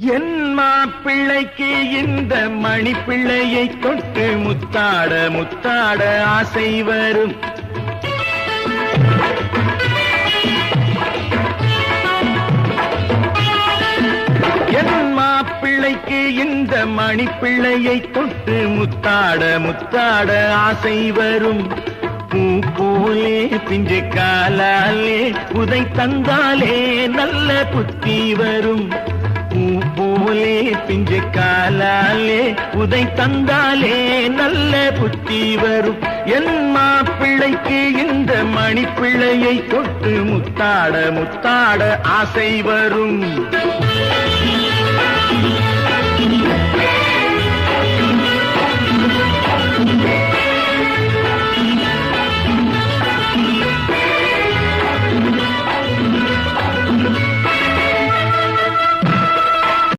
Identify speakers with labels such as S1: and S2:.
S1: என் மாப்பிள்ளைக்கு இந்த மணிப்பிள்ளையை தொட்டு முத்தாட முத்தாட ஆசை வரும். என் மாப்பிள்ளைக்கு இந்த மணி பிள்ளையை தொட்டு முத்தாட முத்தாட ஆசை வரும். பூலே பிஞ்சு காலாலே புதை தந்தாலே நல்ல புத்தி வரும். பூ பிஞ்சு காலாலே உதை தந்தாலே நல்ல புத்தி வரும். என் மாப்பிள்ளைக்கு இந்த மணிப்பிள்ளையை தொட்டு முத்தாட முத்தாட ஆசை வரும்.